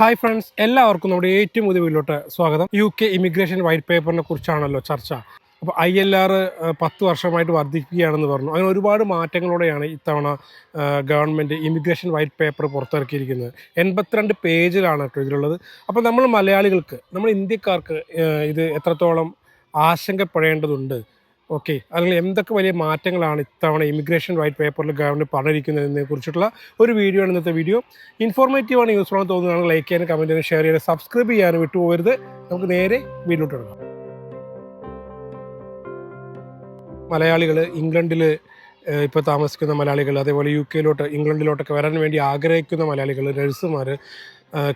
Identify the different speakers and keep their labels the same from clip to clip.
Speaker 1: Hi friends എല്ലാവർക്കും നമ്മുടെ ഏറ്റവും പുതിയ വീട്ടിലോട്ട് സ്വാഗതം. യു കെ ഇമിഗ്രേഷൻ വൈറ്റ് പേപ്പറിനെ കുറിച്ചാണല്ലോ ചർച്ച. അപ്പോൾ ഐ എൽ ആർ പത്ത് വർഷമായിട്ട് വർദ്ധിക്കുകയാണെന്ന് പറഞ്ഞു. അങ്ങനെ ഒരുപാട് മാറ്റങ്ങളോടെയാണ് ഇത്തവണ ഗവൺമെന്റ് ഇമിഗ്രേഷൻ വൈറ്റ് പേപ്പർ പുറത്തിറക്കിയിരിക്കുന്നത്. എൺപത്തിരണ്ട് പേജിലാണ് കേട്ടോ ഇതിലുള്ളത്. അപ്പോൾ നമ്മൾ മലയാളികൾക്ക് നമ്മൾ ഇന്ത്യക്കാർക്ക് ഇത് എത്രത്തോളം ആശങ്കപ്പെടേണ്ടതുണ്ട്? ഓക്കെ അല്ലെങ്കിൽ എന്തൊക്കെ വലിയ മാറ്റങ്ങളാണ് ഇത്തവണ ഇമിഗ്രേഷൻ വൈറ്റ് പേപ്പറിൽ ഗവൺമെന്റ് പറഞ്ഞിരിക്കുന്നതിനെ കുറിച്ചിട്ടുള്ള ഒരു വീഡിയോ ആണ് ഇന്നത്തെ വീഡിയോ ഇൻഫോർമേറ്റീവ് ആണ് യൂസ്ഫുൾ ആണെന്ന് തോന്നുകയാണെങ്കിൽ ലൈക്ക് ചെയ്യാനും കമന്റ് ചെയ്യാനും ഷെയർ ചെയ്യാനും സബ്സ്ക്രൈബ് ചെയ്യാനും വിട്ടുപോകരുത്. നമുക്ക് നേരെ വീഡിയോട്ട് എടുക്കാം മലയാളികൾ ഇംഗ്ലണ്ടിൽ ഇപ്പോൾ താമസിക്കുന്ന മലയാളികൾ അതേപോലെ യു കെയിലോട്ട് ഇംഗ്ലണ്ടിലോട്ടൊക്കെ വരാൻ വേണ്ടി ആഗ്രഹിക്കുന്ന മലയാളികൾ നഴ്സുമാർ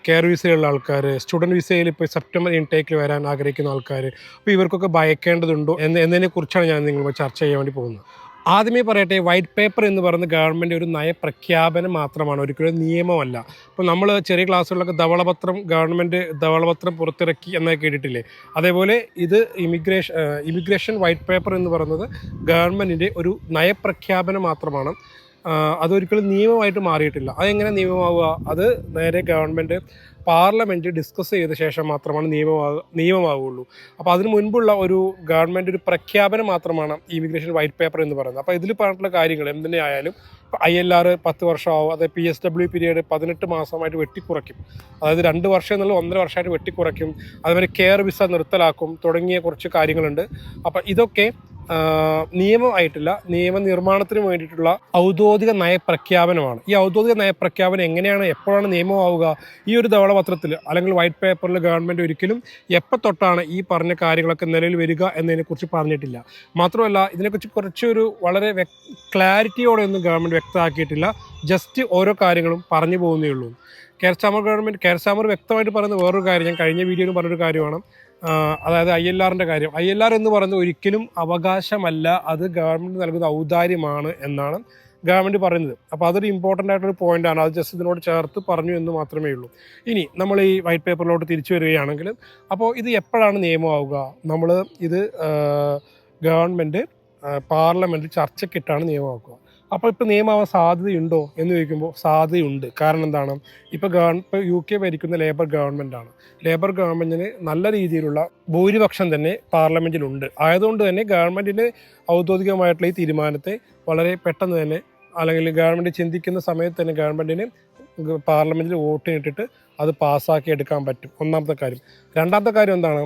Speaker 1: കെയർ വിസയിലുള്ള ആൾക്കാർ സ്റ്റുഡന്റ് വിസയിൽ ഇപ്പോൾ സെപ്റ്റംബർ ഇൻടേക്കിൽ വരാൻ ആഗ്രഹിക്കുന്ന ആൾക്കാർ അപ്പോൾ ഇവർക്കൊക്കെ ഭയക്കേണ്ടതുണ്ടോ? എന്ന് എന്നതിനെ കുറിച്ചാണ് ഞാൻ നിങ്ങളുമായി ചർച്ച ചെയ്യാൻ വേണ്ടി പോകുന്നത്. ആദ്യമേ പറയട്ടെ വൈറ്റ് പേപ്പർ എന്ന് പറയുന്നത് ഗവൺമെന്റ് ഒരു നയപ്രഖ്യാപനം മാത്രമാണ് ഒരിക്കലും ഒരു നിയമമല്ല. ഇപ്പോൾ നമ്മൾ ചെറിയ ക്ലാസ്സുകളിലൊക്കെ ധവളപത്രം ഗവൺമെന്റ് ധവളപത്രം പുറത്തിറക്കി എന്നൊക്കെ കേട്ടിട്ടില്ലേ അതേപോലെ ഇത് ഇമിഗ്രേഷൻ ഇമിഗ്രേഷൻ വൈറ്റ് പേപ്പർ എന്ന് പറയുന്നത് ഗവൺമെന്റിന്റെ ഒരു നയപ്രഖ്യാപനം മാത്രമാണ്. അതൊരിക്കലും നിയമമായിട്ട് മാറിയിട്ടില്ല. അതെങ്ങനെ നിയമമാവുക? അത് നേരെ ഗവൺമെന്റ് പാർലമെന്റ് ഡിസ്കസ് ചെയ്ത ശേഷം മാത്രമാണ് നിയമമാകുക നിയമമാവുകയുള്ളൂ. അപ്പോൾ അതിന് മുൻപുള്ള ഒരു ഗവൺമെന്റ് ഒരു പ്രഖ്യാപനം മാത്രമാണ് ഇമിഗ്രേഷൻ വൈറ്റ് പേപ്പർ എന്ന് പറയുന്നത്. അപ്പോൾ ഇതിൽ പറഞ്ഞിട്ടുള്ള കാര്യങ്ങൾ എന്തിനെ ആയാലും ഐ എൽ ആർ പത്ത് വർഷമാവും. അത് പി എസ് ഡബ്ല്യു പീരീഡ് പതിനെട്ട് മാസമായിട്ട് വെട്ടിക്കുറയ്ക്കും. അതായത് രണ്ട് വർഷം എന്നുള്ള ഒന്നര വർഷമായിട്ട് വെട്ടിക്കുറയ്ക്കും. അതുപോലെ കെയർ വിസ നിർത്തലാക്കും തുടങ്ങിയ കുറച്ച് കാര്യങ്ങളുണ്ട്. അപ്പോൾ ഇതൊക്കെ നിയമമായിട്ടില്ല. നിയമനിർമ്മാണത്തിന് വേണ്ടിയിട്ടുള്ള ഔദ്യോഗിക നയപ്രഖ്യാപനമാണ്. ഈ ഔദ്യോഗിക നയപ്രഖ്യാപനം എങ്ങനെയാണ് എപ്പോഴാണ് നിയമമാവുക? ഈ ഒരു ധവളപത്രത്തിൽ അല്ലെങ്കിൽ വൈറ്റ് പേപ്പറിൽ ഗവൺമെന്റ് ഒരിക്കലും എപ്പോൾ തൊട്ടാണ് ഈ പറഞ്ഞ കാര്യങ്ങളൊക്കെ നിലവിൽ വരിക എന്നതിനെക്കുറിച്ച് പറഞ്ഞിട്ടില്ല. മാത്രമല്ല ഇതിനെക്കുറിച്ച് കുറച്ചൊരു വളരെ ക്ലാരിറ്റിയോടെ ഒന്നും ഗവൺമെന്റ് വ്യക്തമാക്കിയിട്ടില്ല. ജസ്റ്റ് ഓരോ കാര്യങ്ങളും പറഞ്ഞു പോകുന്നേ ഉള്ളൂ കേരസാമർ ഗവൺമെന്റ് കേരസാമർ വ്യക്തമായിട്ട് പറയുന്ന വേറൊരു കാര്യം ഞാൻ കഴിഞ്ഞ വീഡിയോയിൽ പറഞ്ഞൊരു കാര്യമാണ്. അതായത് ഐ എൽ ആറിന്റെ കാര്യം. ഐ എൽ ആർ എന്ന് പറയുന്നത് ഒരിക്കലും അവകാശമല്ല. അത് ഗവൺമെന്റ് നൽകുന്ന ഔദാര്യമാണ് എന്നാണ് ഗവൺമെന്റ് പറയുന്നത്. അപ്പോൾ അതൊരു ഇമ്പോർട്ടന്റ് ആയിട്ടൊരു പോയിന്റാണ് അത് ജസ്റ്റ് ഇതിനോട് ചേർത്ത് പറഞ്ഞു എന്ന് മാത്രമേ ഉള്ളൂ. ഇനി നമ്മൾ ഈ വൈറ്റ് പേപ്പറിലോട്ട് തിരിച്ചു വരികയാണെങ്കിൽ അപ്പോൾ ഇത് എപ്പോഴാണ് നിയമമാവുക? നമ്മൾ ഇത് ഗവൺമെന്റ് പാർലമെന്റ് ചർച്ചയ്ക്കിട്ടാണ് നിയമമാക്കുക അപ്പോൾ ഇപ്പോൾ നിയമമാവാൻ സാധ്യതയുണ്ടോ എന്ന് ചോദിക്കുമ്പോൾ സാധ്യതയുണ്ട്. കാരണം എന്താണ്? ഇപ്പോൾ ഗവൺ ഇപ്പോൾ യു കെ ഭരിക്കുന്ന ലേബർ ഗവൺമെന്റാണ് ലേബർ ഗവൺമെന്റിന് നല്ല രീതിയിലുള്ള ഭൂരിപക്ഷം തന്നെ പാർലമെന്റിലുണ്ട് ആയതുകൊണ്ട് തന്നെ ഗവൺമെന്റിന് ഔദ്യോഗികമായിട്ടുള്ള ഈ തീരുമാനത്തെ വളരെ പെട്ടെന്ന് തന്നെ അല്ലെങ്കിൽ ഗവൺമെന്റ് ചിന്തിക്കുന്ന സമയത്ത് തന്നെ ഗവൺമെന്റിന് പാർലമെന്റിൽ വോട്ടിനിട്ടിട്ട് അത് പാസ്സാക്കി എടുക്കാൻ പറ്റും. ഒന്നാമത്തെ കാര്യം. രണ്ടാമത്തെ കാര്യം എന്താണ്?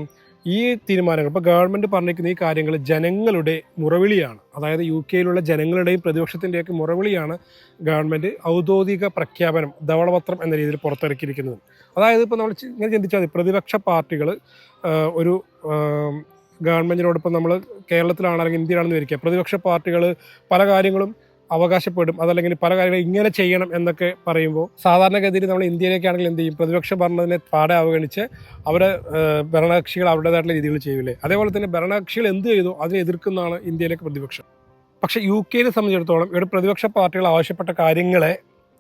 Speaker 1: ഈ തീരുമാനങ്ങൾ ഇപ്പോൾ ഗവൺമെന്റ് പറഞ്ഞിരിക്കുന്ന ഈ കാര്യങ്ങൾ ജനങ്ങളുടെ മുറവിളിയാണ്. അതായത് യു കെയിലുള്ള ജനങ്ങളുടെയും പ്രതിപക്ഷത്തിന്റെയൊക്കെ മുറവിളിയാണ് ഗവൺമെന്റ് ഔദ്യോഗിക പ്രഖ്യാപനം ധവളപത്രം എന്ന രീതിയിൽ പുറത്തിറക്കിയിരിക്കുന്നത്. അതായത് ഇപ്പോൾ നമ്മൾ ഇങ്ങനെ ചിന്തിച്ചാൽ മതി. പ്രതിപക്ഷ പാർട്ടികൾ ഒരു ഗവൺമെന്റിനോടൊപ്പം നമ്മൾ കേരളത്തിലാണ് അല്ലെങ്കിൽ ഇന്ത്യയിലാണെന്ന് വിചാരിക്കുക പ്രതിപക്ഷ പാർട്ടികൾ പല കാര്യങ്ങളും അവകാശപ്പെടും. അതല്ലെങ്കിൽ പല കാര്യങ്ങളും ഇങ്ങനെ ചെയ്യണം എന്നൊക്കെ പറയുമ്പോൾ സാധാരണഗതിയിൽ നമ്മൾ ഇന്ത്യയിലേക്കാണെങ്കിൽ എന്ത് ചെയ്യും? പ്രതിപക്ഷ ഭരണത്തിനെ പാടെ അവഗണിച്ച് അവരെ ഭരണകക്ഷികൾ അവരുടേതായിട്ടുള്ള രീതികൾ ചെയ്യൂലേ അതേപോലെ തന്നെ ഭരണകക്ഷികൾ എന്ത് ചെയ്തു? അതിനെ എതിർക്കുന്നതാണ് ഇന്ത്യയിലേക്ക് പ്രതിപക്ഷം. പക്ഷേ യു കെയിനെ സംബന്ധിച്ചിടത്തോളം ഇവിടെ പ്രതിപക്ഷ പാർട്ടികൾ ആവശ്യപ്പെട്ട കാര്യങ്ങളെ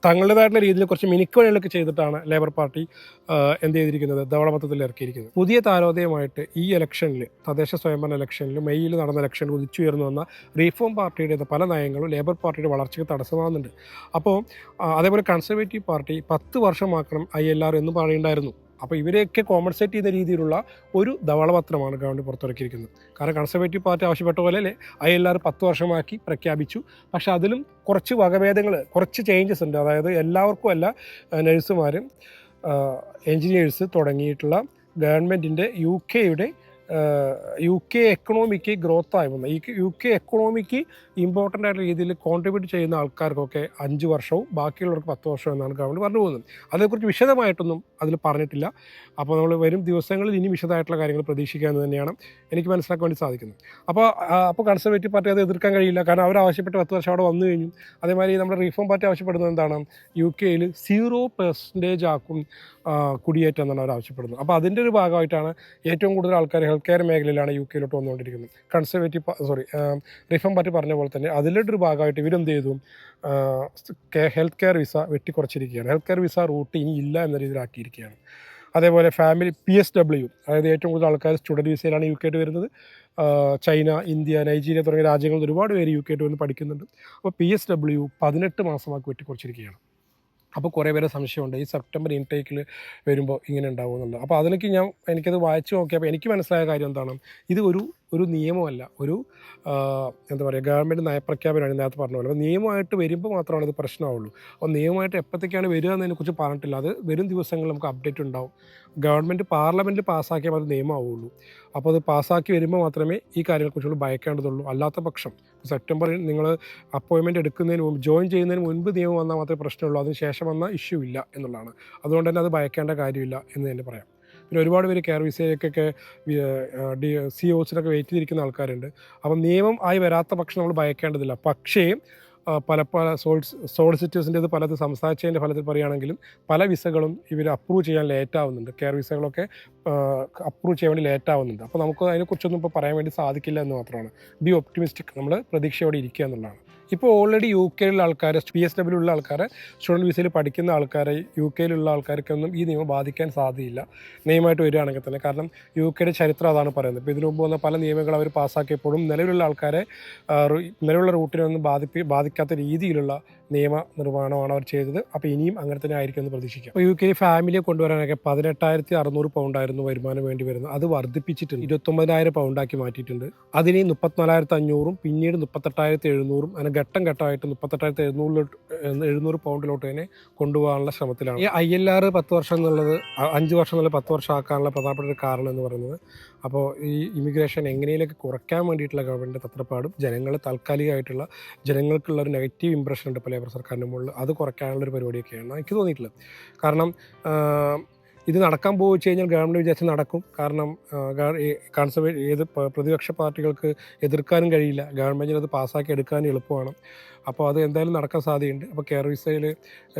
Speaker 1: തങ്ങളുടേതായിട്ടുള്ള രീതിയിൽ കുറച്ച് മിനുക്കുവഴികളൊക്കെ ചെയ്തിട്ടാണ് ലേബർ പാർട്ടി എന്ത് ചെയ്തിരിക്കുന്നത് ധവളപത്രത്തിൽ ഇറക്കിയിരിക്കുന്നത്. പുതിയ താരോദയമായിട്ട് ഈ ഇലക്ഷനിൽ തദ്ദേശ സ്വയംഭരണ ഇലക്ഷനിൽ മെയ്യിൽ നടന്ന ഇലക്ഷനിൽ ഉദിച്ചുയർന്നു വന്ന റീഫോം പാർട്ടിയുടെ പല നയങ്ങളും ലേബർ പാർട്ടിയുടെ വളർച്ചയ്ക്ക് തടസ്സമാകുന്നുണ്ട്. അപ്പോൾ അതേപോലെ കൺസർവേറ്റീവ് പാർട്ടി പത്ത് വർഷമാക്കണം ഐ എൽ ആർ എന്ന് പറയുണ്ടായിരുന്നു അപ്പോൾ ഇവരെയൊക്കെ കോമ്പൻസേറ്റ് ചെയ്ത രീതിയിലുള്ള ഒരു ധവളപത്രമാണ് ഗവൺമെന്റ് പുറത്തിറക്കിയിരിക്കുന്നത്. കാരണം കൺസർവേറ്റീവ് പാർട്ടി ആവശ്യപ്പെട്ട പോലെ അല്ലേ? ഐ എൽ ആർ പത്ത് വർഷമാക്കി പ്രഖ്യാപിച്ചു. പക്ഷേ അതിലും കുറച്ച് വകഭേദങ്ങൾ കുറച്ച് ചേഞ്ചസ് ഉണ്ട്. അതായത് എല്ലാവർക്കും അല്ല നഴ്സുമാരും എഞ്ചിനീയേഴ്സ് തുടങ്ങിയിട്ടുള്ള ഗവൺമെന്റിന്റെ യു കെയുടെ യു കെ എക്കണോമിക്ക് ഗ്രോത്ത് ആയി വന്നത് ഈ യു കെ എക്കണോമിക്ക് ഇമ്പോർട്ടന്റ് ആയിട്ടുള്ള രീതിയിൽ കോൺട്രിബ്യൂട്ട് ചെയ്യുന്ന ആൾക്കാർക്കൊക്കെ അഞ്ച് വർഷവും ബാക്കിയുള്ളവർക്ക് പത്ത് വർഷവും എന്നാണ് ഗവൺമെന്റ് പറഞ്ഞു പോകുന്നത്. അതേക്കുറിച്ച് വിശദമായിട്ടൊന്നും അതിൽ പറഞ്ഞിട്ടില്ല. അപ്പോൾ നമ്മൾ വരും ദിവസങ്ങളിൽ ഇനി വിശദമായിട്ടുള്ള കാര്യങ്ങൾ പ്രതീക്ഷിക്കാമെന്ന് തന്നെയാണ് എനിക്ക് മനസ്സിലാക്കാൻ വേണ്ടി സാധിക്കുന്നത്. അപ്പോൾ അപ്പോൾ കൺസർവേറ്റീവ് പാർട്ടി അത് എതിർക്കാൻ കഴിയില്ല. കാരണം അവർ ആവശ്യപ്പെട്ട് പത്ത് വർഷം അവിടെ വന്നു കഴിഞ്ഞു. അതേമാതിരി നമ്മുടെ റീഫോം പാർട്ടി ആവശ്യപ്പെടുന്നത് എന്താണ്? യു കെയിൽ സീറോ പെർസെന്റേജ് ആക്കും കുടിയേറ്റം എന്നാണ് അവർ ആവശ്യപ്പെടുന്നത്. അപ്പോൾ അതിന്റെ ഒരു ഭാഗമായിട്ടാണ് ഏറ്റവും കൂടുതൽ ആൾക്കാർ ഹെൽത്ത് കെയർ മേഖലയിലാണ് യു കെയിലോട്ട് വന്നുകൊണ്ടിരിക്കുന്നത്. കൺസർവേറ്റീവ് സോറി റിഫം പാർട്ടി പറഞ്ഞ പോലെ തന്നെ അതിലൊരു ഭാഗമായിട്ട് ഇവരെന്ത് ചെയ്തു? ഹെൽത്ത് കെയർ വിസ വെട്ടിക്കുറച്ചിരിക്കുകയാണ്. ഹെൽത്ത് കെയർ വിസ റൂട്ട് ഇനി ഇല്ല എന്ന രീതിയിലാക്കിയിരിക്കുകയാണ്. അതേപോലെ ഫാമിലി പി എസ് ഡബ്ല്യു അതായത് ഏറ്റവും കൂടുതൽ ആൾക്കാർ സ്റ്റുഡന്റ് വിസയിലാണ് യു കെയിട്ട് വരുന്നത്. ചൈന ഇന്ത്യ നൈജീരിയ തുടങ്ങിയ രാജ്യങ്ങളിൽ ഒരുപാട് പേര് യു കെയിട്ട് വന്ന് പഠിക്കുന്നുണ്ട്. അപ്പോൾ പി എസ് ഡബ്ല്യു പതിനെട്ട് മാസമാക്കി വെട്ടിക്കുറച്ചിരിക്കുകയാണ്. അപ്പോൾ കുറേ പേരെ സംശയമുണ്ട്. ഈ സെപ്റ്റംബർ ഇൻടേക്കിൽ വരുമ്പോൾ ഇങ്ങനെ ഉണ്ടാവുമെന്നുള്ളത്. അപ്പോൾ അതിലേക്ക് ഞാൻ എനിക്കത് വായിച്ച് നോക്കിയപ്പോൾ എനിക്ക് മനസ്സിലായ കാര്യം എന്താണ്? ഇത് ഒരു ഒരു നിയമമല്ല. ഒരു എന്താ പറയുക ഗവൺമെന്റ് നയപ്രഖ്യാപനമാണ് നേരത്തെ പറഞ്ഞ പോലെ. അപ്പോൾ നിയമമായിട്ട് വരുമ്പോൾ മാത്രമാണ് ഇത് പ്രശ്നമാവുള്ളൂ. അപ്പോൾ നിയമമായിട്ട് എപ്പോഴത്തേക്കാണ് വരിക എന്നതിനെക്കുറിച്ച് പറഞ്ഞിട്ടില്ല. അത് വരും ദിവസങ്ങളിൽ നമുക്ക് അപ്ഡേറ്റ് ഉണ്ടാവും. ഗവൺമെന്റ് പാർലമെന്റ് പാസ്സാക്കിയാൽ അത് നിയമമാവുള്ളൂ. അപ്പോൾ അത് പാസ്സാക്കി വരുമ്പോൾ മാത്രമേ ഈ കാര്യങ്ങളെക്കുറിച്ചുള്ള ഭയക്കേണ്ടതുള്ളൂ. അല്ലാത്ത പക്ഷം സെപ്റ്റംബറിൽ നിങ്ങൾ അപ്പോയിൻമെന്റ് എടുക്കുന്നതിന് മുമ്പ് ജോയിൻ ചെയ്യുന്നതിന് മുൻപ് നിയമം വന്നാൽ മാത്രമേ പ്രശ്നമുള്ളൂ. അതിന് ശേഷം വന്നാൽ ഇഷ്യൂ ഇല്ല എന്നുള്ളതാണ്. അതുകൊണ്ട് തന്നെ അത് ഭയക്കേണ്ട കാര്യമില്ല എന്ന് തന്നെ പറയാം. പിന്നെ ഒരുപാട് പേര് കെയർ വിസയ്ക്കൊക്കെ ഡി സി ഒസിനൊക്കെ വെയിറ്റ് ചെയ്തിരിക്കുന്ന ആൾക്കാരുണ്ട്. അപ്പം നിയമം ആയി വരാത്ത പക്ഷം നമ്മൾ ഭയക്കേണ്ടതില്ല. പക്ഷേ പല പല സോൾസ് സോളിസിറ്റേഴ്സിന്റെ പലത് സംസാരിച്ചതിന്റെ ഫലത്തിൽ പറയുകയാണെങ്കിലും പല വിസകളും ഇവർ അപ്രൂവ് ചെയ്യാൻ ലേറ്റ് ആവുന്നുണ്ട്. കെയർ വിസകളൊക്കെ അപ്രൂവ് ചെയ്യാൻ വേണ്ടി ലേറ്റ് ആവുന്നുണ്ട്. അപ്പോൾ നമുക്ക് അതിനെക്കുറിച്ചൊന്നും ഇപ്പോൾ പറയാൻ വേണ്ടി സാധിക്കില്ല എന്ന് മാത്രമാണ്. ബി ഒപ്റ്റിമിസ്റ്റിക് നമ്മൾ പ്രതീക്ഷയോടെ ഇരിക്കുക എന്നുള്ളതാണ്. ഇപ്പോൾ ഓൾറെഡി യു കെയിലുള്ള ആൾക്കാർ പി എസ് ഡബ്ല്യു ഉള്ള ആൾക്കാർ സ്റ്റുഡന്റ് വിസയിൽ പഠിക്കുന്ന ആൾക്കാരെ യു കെയിലുള്ള ആൾക്കാർക്കൊന്നും ഈ നിയമം ബാധിക്കാൻ സാധ്യതയില്ല. നിയമമായിട്ട് വരികയാണെങ്കിൽ തന്നെ. കാരണം യു കെയുടെ ചരിത്രം അതാണ് പറയുന്നത്. ഇപ്പോൾ ഇതിനു മുമ്പ് വന്ന പല നിയമങ്ങൾ അവർ പാസ്സാക്കിയപ്പോഴും നിലവിലുള്ള ആൾക്കാരെ നിലവിലുള്ള റൂട്ടിനൊന്നും ബാധിപ്പി ബാധിക്കാത്ത രീതിയിലുള്ള നിയമ നിർമ്മാണമാണ് അവർ ചെയ്തത്. അപ്പോൾ ഇനിയും അങ്ങനെ തന്നെ ആയിരിക്കും എന്ന് പ്രതീക്ഷിക്കാം. യു കെ ഫാമിലിയെ കൊണ്ടുവരാനൊക്കെ പതിനെട്ടായിരത്തി അറുന്നൂറ് പൗണ്ടായിരുന്നു വരുമാനം വേണ്ടി വരുന്നത്. അത് വർദ്ധിപ്പിച്ചിട്ടുണ്ട്. ഇരുപത്തൊമ്പതിനായിരം പൗണ്ടാക്കി മാറ്റിയിട്ടുണ്ട്. അതിന് മുപ്പത്തിനാലായിരത്തി അഞ്ഞൂറും പിന്നീട് മുപ്പത്തെട്ടായിരത്തി എഴുന്നൂറും അങ്ങനെ ഘട്ടം ഘട്ടമായിട്ട് മുപ്പത്തെട്ടായിരത്തി എഴുന്നൂറിലോട്ട് എഴുന്നൂറ് പൗണ്ടിലോട്ട് തന്നെ കൊണ്ടുപോകാനുള്ള ശ്രമത്തിലാണ്. ഈ ഐ എൽ ആർ പത്ത് വർഷം എന്നുള്ളത് അഞ്ച് വർഷം എന്നുള്ള പത്ത് വർഷം ആക്കാനുള്ള പ്രധാനപ്പെട്ട ഒരു കാരണം എന്ന് പറയുന്നത്. അപ്പോൾ ഈ ഇമിഗ്രേഷൻ എങ്ങനെയൊക്കെ കുറയ്ക്കാൻ വേണ്ടിയിട്ടുള്ള ഗവൺമെന്റ് തത്രപ്പാടും ജനങ്ങൾ താൽക്കാലികമായിട്ടുള്ള ജനങ്ങൾക്കുള്ള ഒരു നെഗറ്റീവ് ഇമ്പ്രഷൻ ഉണ്ട് ഇപ്പോൾ ലേബർ സർക്കാരിന്റെ മുകളിൽ. അത് കുറയ്ക്കാനുള്ള ഒരു പരിപാടിയൊക്കെയാണ് എനിക്ക് തോന്നിയിട്ടുള്ളത്. കാരണം ഇത് നടക്കാൻ പോയി കഴിഞ്ഞാൽ ഗവൺമെന്റ് വിചാരിച്ച് നടക്കും. കാരണം കൺസർവേ ഏത് പ്രതിപക്ഷ പാർട്ടികൾക്ക് എതിർക്കാനും കഴിയില്ല. ഗവൺമെന്റിന് അത് പാസ്സാക്കി എടുക്കാനും എളുപ്പമാണ്. അപ്പോൾ അത് എന്തായാലും നടക്കാൻ സാധ്യതയുണ്ട്. അപ്പോൾ കെയർ വിസയിൽ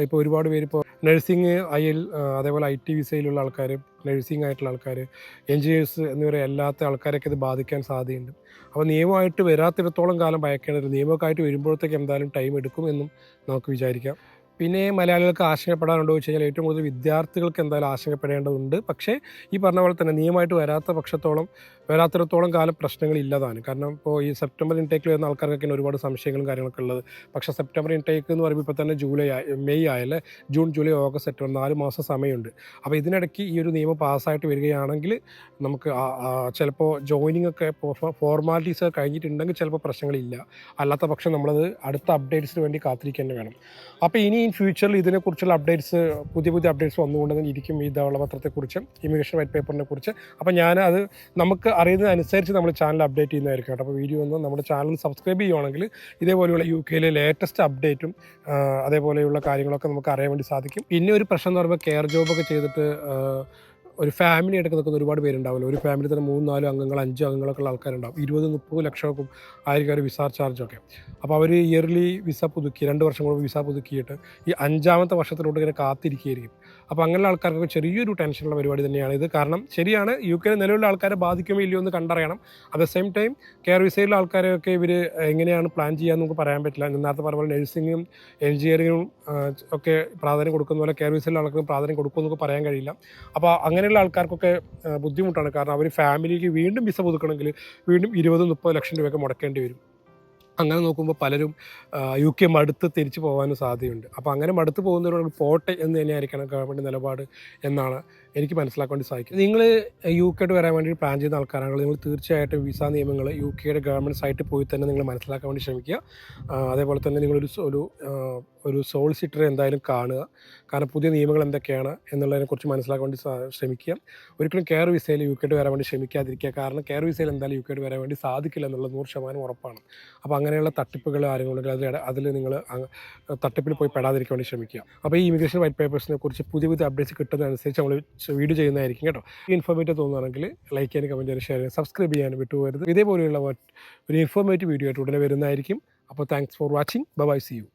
Speaker 1: ഇപ്പോൾ ഒരുപാട് പേര് ഇപ്പോൾ നഴ്സിംഗ് ഐ എൽ അതേപോലെ ഐ ടി വിസയിലുള്ള ആൾക്കാർ നഴ്സിംഗ് ആയിട്ടുള്ള ആൾക്കാർ എൻജിനീയേഴ്സ് എന്നിവരെ അല്ലാത്ത ആൾക്കാരൊക്കെ ഇത് ബാധിക്കാൻ സാധ്യതയുണ്ട്. അപ്പോൾ നിയമമായിട്ട് വരാത്തിടത്തോളം കാലം ഭയക്കേണ്ടത് നിയമമൊക്കെ ആയിട്ട് വരുമ്പോഴത്തേക്ക് എന്തായാലും ടൈം എടുക്കുമെന്നും നമുക്ക് വിചാരിക്കാം. പിന്നെ മലയാളികൾക്ക് ആശങ്കപ്പെടാനുണ്ടോ എന്ന് വെച്ച് കഴിഞ്ഞാൽ ഏറ്റവും കൂടുതൽ വിദ്യാർത്ഥികൾക്ക് എന്തായാലും ആശങ്കപ്പെടേണ്ടതുണ്ട്. പക്ഷേ ഈ പറഞ്ഞ പോലെ തന്നെ നിയമമായിട്ട് വരാത്ത പക്ഷത്തോളം വരാത്തിടത്തോളം കാലം പ്രശ്നങ്ങളില്ലതാണ് കാരണം ഇപ്പോൾ ഈ സെപ്റ്റംബർ ഇൻടേക്കിൽ വരുന്ന ആൾക്കാർക്കൊക്കെ ഒരുപാട് സംശയങ്ങളും കാര്യങ്ങളൊക്കെ ഉള്ളത്. പക്ഷേ സെപ്റ്റംബർ ഇൻടേക്ക് എന്ന് പറയുമ്പോൾ ഇപ്പോൾ തന്നെ ജൂലൈ മെയ് ആയല്ലേ? ജൂൺ ജൂലൈ ഓഗസ്റ്റ് സെപ്റ്റംബർ നാല് മാസം സമയമുണ്ട്. അപ്പോൾ ഇതിനിടയ്ക്ക് ഈ ഒരു നിയമം പാസ്സായിട്ട് വരികയാണെങ്കിൽ നമുക്ക് ചിലപ്പോൾ ജോയിനിങ് ഒക്കെ ഫോർമാലിറ്റീസ് ഒക്കെ കഴിഞ്ഞിട്ടുണ്ടെങ്കിൽ ചിലപ്പോൾ പ്രശ്നങ്ങളില്ല അല്ലാത്ത പക്ഷം നമ്മളത് അടുത്ത അപ്ഡേറ്റ്സിന് വേണ്ടി കാത്തിരിക്കേണ്ടി വേണം അപ്പോൾ ഇനി ഇൻ ഫ്യൂച്ചറിൽ ഇതിനെക്കുറിച്ചുള്ള അപ്ഡേറ്റ്സ് പുതിയ പുതിയ അപ്ഡേറ്റ്സ് വന്നുകൊണ്ട് തന്നെ ഇരിക്കും ഈ ധവളപത്രത്തെക്കുറിച്ച് ഇമിഗ്രേഷൻ വൈറ്റ് പേപ്പറിനെ കുറിച്ച് അപ്പോൾ ഞാൻ അത് നമുക്ക് അറിയുന്നതനുസരിച്ച് നമ്മൾ ചാനൽ അപ്ഡേറ്റ് ചെയ്യുന്നതായിരിക്കും കേട്ടോ. അപ്പോൾ വീഡിയോ ഒന്ന് നമ്മുടെ ചാനൽ സബ്സ്ക്രൈബ് ചെയ്യുവാണെങ്കിൽ ഇതേപോലെയുള്ള യു കെയിലെ ലേറ്റസ്റ്റ് അപ്ഡേറ്റും അതേപോലെയുള്ള കാര്യങ്ങളൊക്കെ നമുക്ക് അറിയാൻ വേണ്ടി സാധിക്കും. പിന്നെ ഒരു പ്രശ്നം എന്ന് പറയുമ്പോൾ കെയർ ജോബൊക്കെ ചെയ്തിട്ട് ഒരു ഫാമിലി ആയിട്ട് നിൽക്കുന്ന ഒരുപാട് പേരുണ്ടാവില്ല. ഒരു ഫാമിലി തന്നെ മൂന്ന് നാല് അംഗങ്ങൾ അഞ്ച് അംഗങ്ങളൊക്കെ ഉള്ള ആൾക്കാരുണ്ടാവും. ഇരുപത് മുപ്പത് ലക്ഷമൊക്കെ ആയിരിക്കും ഒരു വിസ ചാർജൊക്കെ അപ്പോൾ അവർ ഇയർലി വിസ പുതുക്കി രണ്ട് വർഷം കൂടെ വിസ പുതുക്കിയിട്ട് ഈ അഞ്ചാമത്തെ വർഷത്തിലോട്ട് ഇങ്ങനെ കാത്തിരിക്കുകയായിരിക്കും. അപ്പോൾ അങ്ങനെയുള്ള ആൾക്കാർക്കൊക്കെ ചെറിയൊരു ടെൻഷനുള്ള പരിപാടി തന്നെയാണ് ഇത്. കാരണം ശരിയാണ് യു കെയിൽ നിലവിലുള്ള ആൾക്കാരെ ബാധിക്കുമോ ഇല്ലയോ എന്ന് കണ്ടറിയണം. At the same time care വിസയിലുള്ള ആൾക്കാരെയൊക്കെ ഇവർ എങ്ങനെയാണ് പ്ലാൻ ചെയ്യാന്ന് നമുക്ക് പറയാൻ പറ്റില്ല. നേരത്തെ പറഞ്ഞ പോലെ നഴ്സിങ്ങും എഞ്ചിനീയറിങ്ങും ഒക്കെ പ്രാധാന്യം കൊടുക്കുന്ന പോലെ കെയർ വിസയിലുള്ള ആൾക്കാർക്ക് പ്രാധാന്യം കൊടുക്കുമെന്നൊക്കെ പറയാൻ കഴിയില്ല. അപ്പോൾ അങ്ങനെയുള്ള ആൾക്കാർക്കൊക്കെ ബുദ്ധിമുട്ടാണ്. കാരണം അവർ ഫാമിലിക്ക് വീണ്ടും വിസ പുതുക്കണമെങ്കിൽ വീണ്ടും ഇരുപത് മുപ്പത് ലക്ഷം രൂപയൊക്കെ മുടക്കേണ്ടി വരും. അങ്ങനെ നോക്കുമ്പോൾ പലരും യു കെ മടുത്ത് തിരിച്ചു പോകാനും സാധ്യതയുണ്ട്. അപ്പോൾ അങ്ങനെ മടുത്ത് പോകുന്നവരോട് പോട്ടെ എന്ന് തന്നെയായിരിക്കണം ഗവൺമെന്റ് നിലപാട് എന്നാണ് എനിക്ക് മനസ്സിലാക്കാൻ വേണ്ടി സാധിക്കും. നിങ്ങൾ യു കെട്ട് വരാൻ വേണ്ടി പ്ലാൻ ചെയ്യുന്ന ആൾക്കാരാണെങ്കിൽ നിങ്ങൾ തീർച്ചയായിട്ടും വിസ നിയമങ്ങൾ യു കെയുടെ ഗവൺമെന്റ് സൈറ്റിൽ പോയി തന്നെ നിങ്ങൾ മനസ്സിലാക്കാൻ വേണ്ടി ശ്രമിക്കുക. അതേപോലെ തന്നെ നിങ്ങളൊരു ഒരു ഒരു സോളിസിറ്റർ എന്തായാലും കാണുക. കാരണം പുതിയ നിയമങ്ങൾ എന്തൊക്കെയാണ് എന്നുള്ളതിനെക്കുറിച്ച് മനസ്സിലാക്കാൻ വേണ്ടി ശ്രമിക്കുക. ഒരിക്കലും കെയർ വിസയിൽ യു കെട്ട് വരാൻ വേണ്ടി ശ്രമിക്കാതിരിക്കുക. കാരണം കെയർ വിസയിൽ എന്തായാലും യു കെട്ട് വരാൻ വേണ്ടി സാധിക്കില്ല എന്നുള്ളത് നൂറ് ശതമാനം ഉറപ്പാണ്. അപ്പോൾ അങ്ങനെയുള്ള തട്ടിപ്പുകൾ ആരെങ്കിലും അതിൽ അതിൽ നിങ്ങൾ തട്ടിപ്പിൽ പോയി പെടാതിരിക്കാൻ വേണ്ടി ശ്രമിക്കുക. അപ്പോൾ ഈ ഇമിഗ്രേഷൻ വൈറ്റ് പേപ്പേഴ്സിനെ കുറിച്ച് പുതിയ പുതിയ അപ്ഡേറ്റ്സ് കിട്ടുന്നതനുസരിച്ച് നമ്മൾ വീഡിയോ ചെയ്യുന്നതായിരിക്കും കേട്ടോ. ഈ ഇൻഫോർമേറ്റീവ് തോന്നുകയാണെങ്കിൽ ലൈക്ക് ചെയ്യാനും കമന്റ് ചെയ്യാനും ഷെയർ ചെയ്യാനും സബ്സ്ക്രൈബ് ചെയ്യാനും വിട്ടുപോകരുത്. ഇതേപോലെയുള്ള ഒരു ഇൻഫോർമേറ്റീവ് വീഡിയോ ആയിട്ട് ഉടനെ വരുന്നതായിരിക്കും. അപ്പോൾ thanks for watching bye see you